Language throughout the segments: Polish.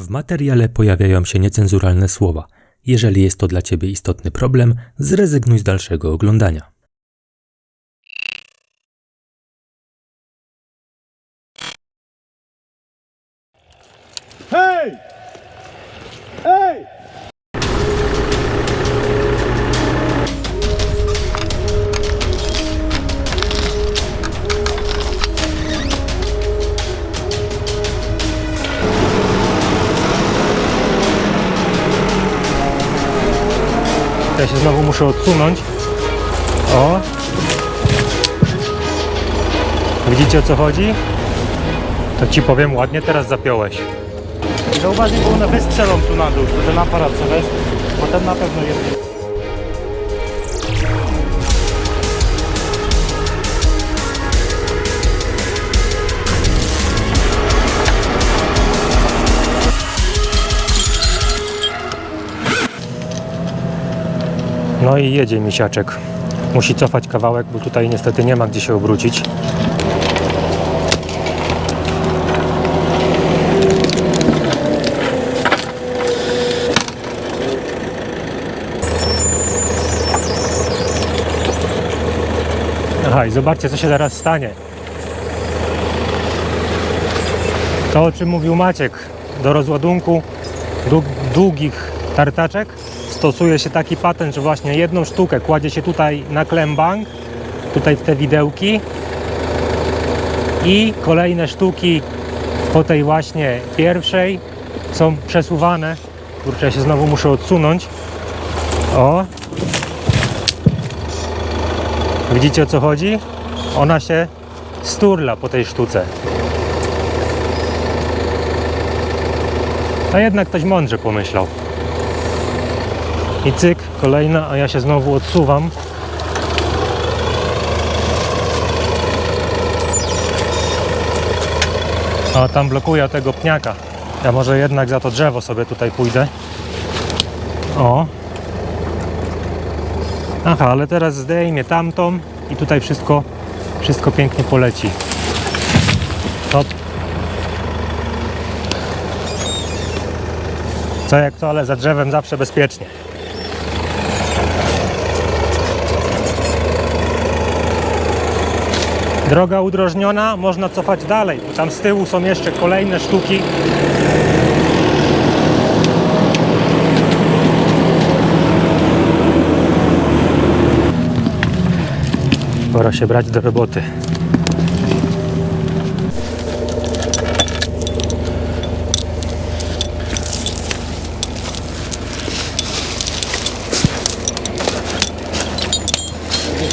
W materiale pojawiają się niecenzuralne słowa. Jeżeli jest to dla Ciebie istotny problem, zrezygnuj z dalszego oglądania. Hej! Ej! Ja się znowu muszę odsunąć. O! Widzicie o co chodzi? To ci powiem, ładnie teraz zapiąłeś. Zauważnie, bo one wystrzelą tu na dół, to ten aparat weź, bo ten na pewno jest. No i jedzie misiaczek. Musi cofać kawałek, bo tutaj niestety nie ma gdzie się obrócić. Aha, i zobaczcie, co się teraz stanie. To, o czym mówił Maciek, do rozładunku dług, długich tartaczek stosuje się taki patent, że właśnie jedną sztukę kładzie się tutaj na klembank, tutaj w te widełki i kolejne sztuki po tej właśnie pierwszej są przesuwane. Kurczę, ja się znowu muszę odsunąć. O! Widzicie o co chodzi? Ona się sturla po tej sztuce. A jednak ktoś mądrze pomyślał. I cyk, kolejna, a ja się znowu odsuwam. A tam blokuje tego pniaka. Ja może jednak za to drzewo sobie tutaj pójdę. O. Aha, ale teraz zdejmie tamtą i tutaj wszystko, wszystko pięknie poleci. Hop. Co jak co, ale za drzewem zawsze bezpiecznie. Droga udrożniona, można cofać dalej, bo tam z tyłu są jeszcze kolejne sztuki. Pora się brać do roboty.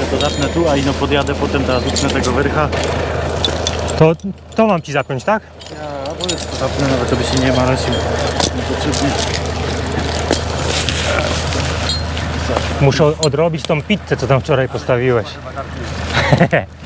Ja to zacznę tu, a ino podjadę potem teraz utnę tego wyrcha. To, to mam ci zapiąć, tak? Ja, bo jest to zapnę, nawet to by się nie marasił. Niepotrzebnie. Muszę odrobić tą pizzę, co tam wczoraj postawiłeś.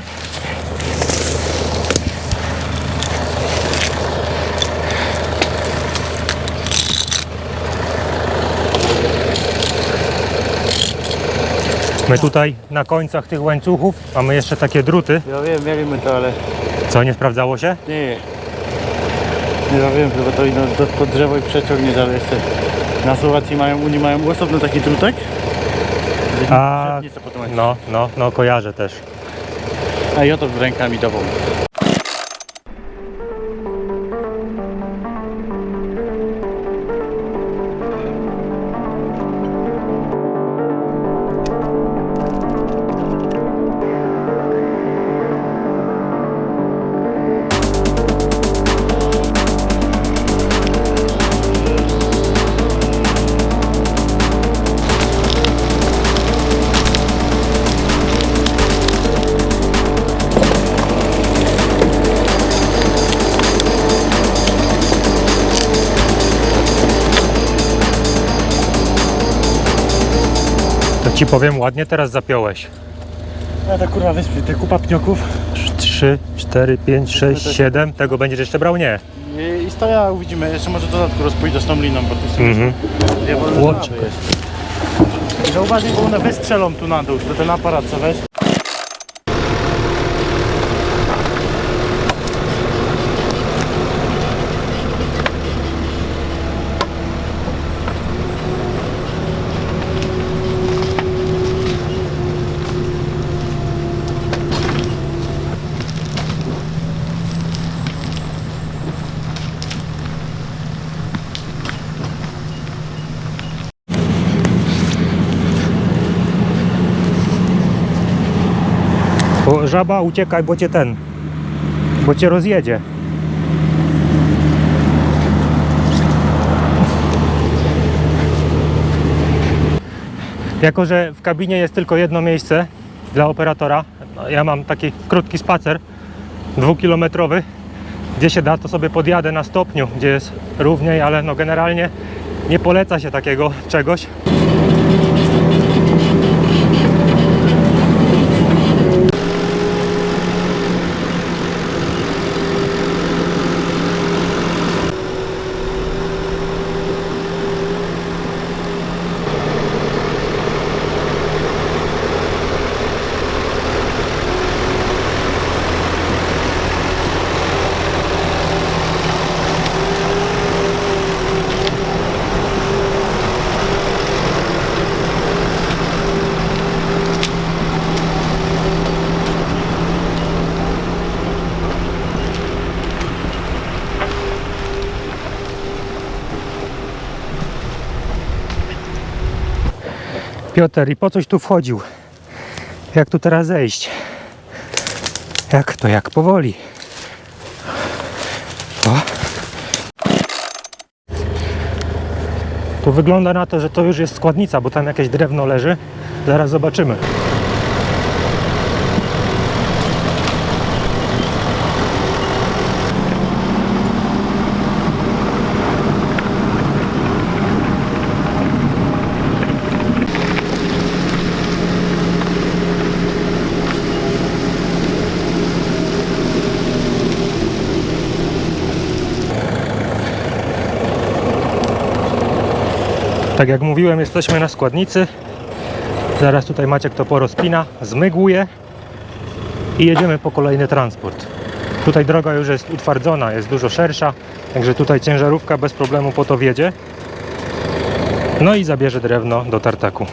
My tutaj na końcach tych łańcuchów mamy jeszcze takie druty. Ja wiem, mieliśmy to, ale Co, nie sprawdzało się? nie. Nie ja wiem, bo to ino do, pod drzewo i przeciągniesz, ale jeszcze na Słowacji mają, Unii mają osobny taki drutek. A, potem no, no, no, kojarzę też. A i oto rękami dową. Ci powiem, ładnie teraz zapiąłeś. Ja ta kurwa wyspie, te kupa pnioków. 3, 4, 5, 6, 7. Tego będziesz jeszcze brał? Nie. I, i stoja uwidzimy, jeszcze może dodatku rozpójdę z tą liną, bo tu są Mhm. dwie wolne Łączko. sprawy jeszcze. Bo one wystrzelą tu na dół, to ten aparat co weź. Żaba, uciekaj, bo cię ten, bo cię rozjedzie. Jako, że w kabinie jest tylko jedno miejsce dla operatora, no, ja mam taki krótki spacer, dwukilometrowy, gdzie się da, to sobie podjadę na stopniu, gdzie jest równiej, ale no generalnie nie poleca się takiego czegoś. Piotr, i po coś tu wchodził? Jak tu teraz zejść? Jak to, jak powoli? O. Tu wygląda na to, że to już jest składnica, bo tam jakieś drewno leży. Zaraz zobaczymy. Tak jak mówiłem, jesteśmy na składnicy. Zaraz tutaj Maciek to porozpina, zmygłuje i jedziemy po kolejny transport. Tutaj droga już jest utwardzona, jest dużo szersza, także tutaj ciężarówka bez problemu po to wjedzie. No i zabierze drewno do tartaku.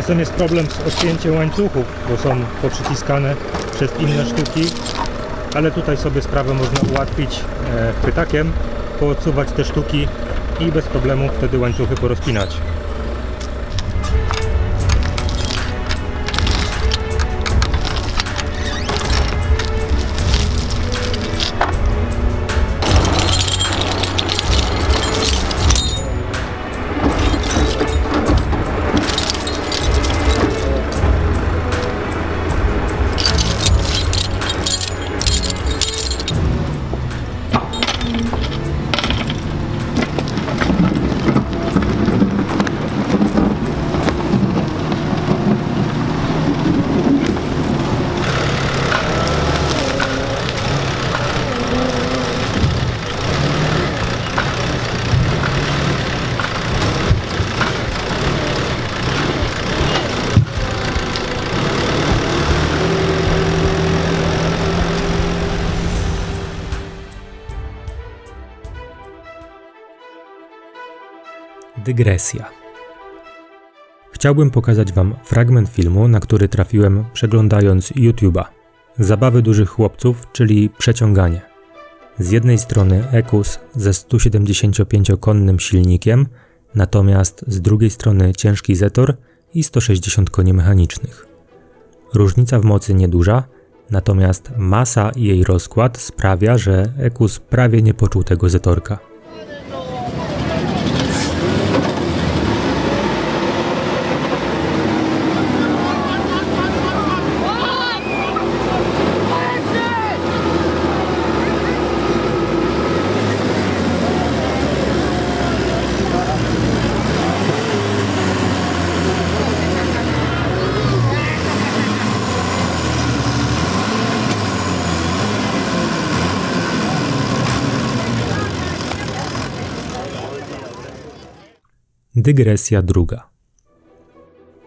Czasem jest problem z odcięciem łańcuchów, bo są poprzyciskane przez inne sztuki, ale tutaj sobie sprawę można ułatwić e, chwytakiem, poodsuwać te sztuki i bez problemu wtedy łańcuchy porozpinać. Dygresja. Chciałbym pokazać Wam fragment filmu, na który trafiłem przeglądając YouTube'a. Zabawy dużych chłopców, czyli przeciąganie. Z jednej strony Ekus ze 175-konnym silnikiem, natomiast z drugiej strony ciężki Zetor i 160 koni mechanicznych. Różnica w mocy nieduża, natomiast masa i jej rozkład sprawia, że Ekus prawie nie poczuł tego Zetorka. Dygresja druga.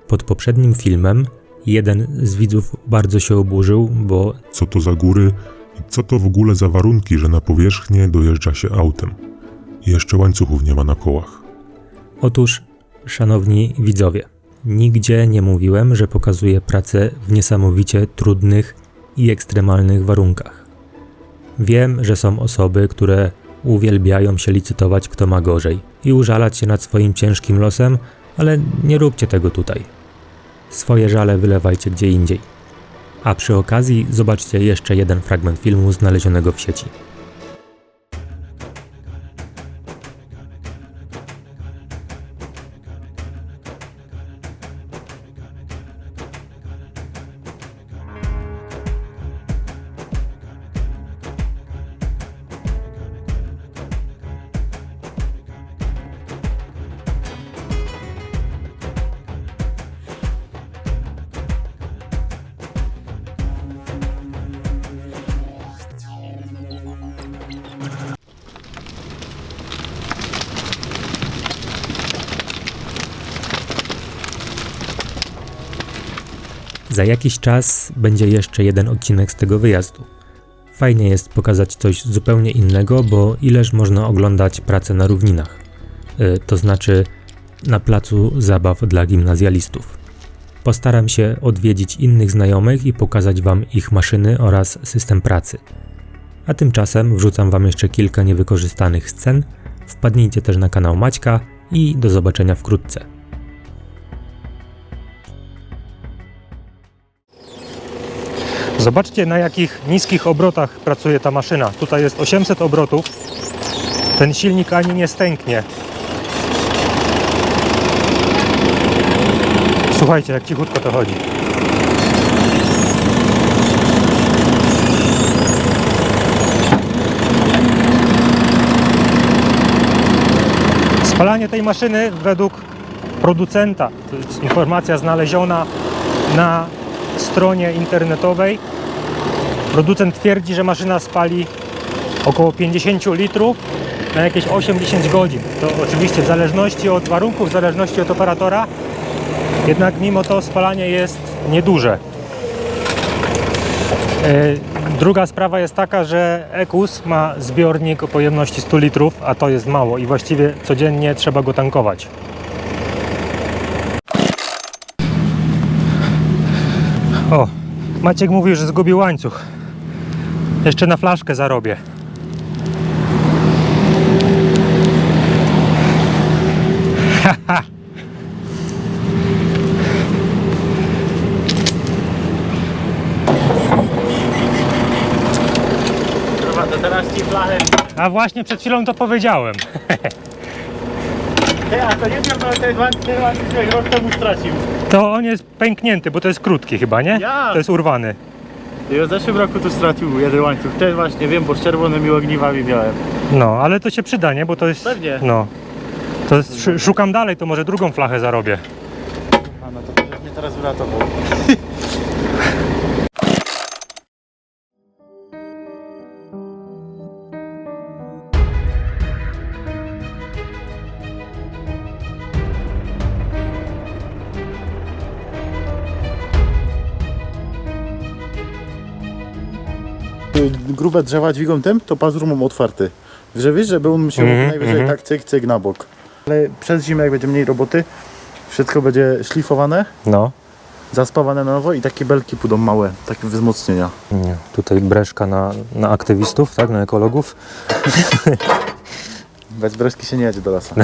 Pod poprzednim filmem jeden z widzów bardzo się oburzył, bo Co to za góry i co to w ogóle za warunki, że na powierzchnię dojeżdża się autem. I jeszcze łańcuchów nie ma na kołach. Otóż, szanowni widzowie, nigdzie nie mówiłem, że pokazuję pracę w niesamowicie trudnych i ekstremalnych warunkach. Wiem, że są osoby, które uwielbiają się licytować, kto ma gorzej i użalać się nad swoim ciężkim losem, ale nie róbcie tego tutaj. Swoje żale wylewajcie gdzie indziej. A przy okazji zobaczcie jeszcze jeden fragment filmu znalezionego w sieci. Za jakiś czas będzie jeszcze jeden odcinek z tego wyjazdu. Fajnie jest pokazać coś zupełnie innego, bo ileż można oglądać pracę na równinach. Y, to znaczy na placu zabaw dla gimnazjalistów. Postaram się odwiedzić innych znajomych i pokazać Wam ich maszyny oraz system pracy. A tymczasem wrzucam Wam jeszcze kilka niewykorzystanych scen. Wpadnijcie też na kanał Maćka i do zobaczenia wkrótce. Zobaczcie na jakich niskich obrotach pracuje ta maszyna. Tutaj jest 800 obrotów. Ten silnik ani nie stęknie. Słuchajcie, jak cichutko to chodzi. Spalanie tej maszyny według producenta, to jest informacja znaleziona na stronie internetowej. Producent twierdzi, że maszyna spali około 50 litrów na jakieś 8-10 godzin. To oczywiście w zależności od warunków, w zależności od operatora, jednak mimo to spalanie jest nieduże. E, Druga sprawa jest taka, że EKUS ma zbiornik o pojemności 100 litrów, a to jest mało i właściwie codziennie trzeba go tankować. O, Maciek mówił, że zgubił łańcuch. Jeszcze na flaszkę zarobię. Haha. To teraz ci flachę. A właśnie przed chwilą to powiedziałem. Ty, a to nie wiem, ale ten jak rok temu stracił. To on jest pęknięty, bo to jest krótki chyba, nie? Ja. To jest urwany. I w zeszłym roku tu stracił jeden łańcuch. Ten właśnie wiem, bo z czerwonymi ogniwami miałem. No, ale to się przyda, nie? Bo to jest... Pewnie. No. To jest, sz- szukam dalej, to może drugą flachę zarobię. A no to przecież mnie teraz uratował. grube drzewa dźwigą tym, to pazur mam otwarty. Że wiesz, żeby on musiał Mhm, najwyżej mhm. tak cyk, cyk na bok. Ale przez zimę, jak będzie mniej roboty, wszystko będzie szlifowane, No. zaspawane na nowo i takie belki pójdą małe, takie wzmocnienia. Nie, tutaj breszka na, na aktywistów, tak? Na ekologów. Bez breski się nie jedzie do lasa.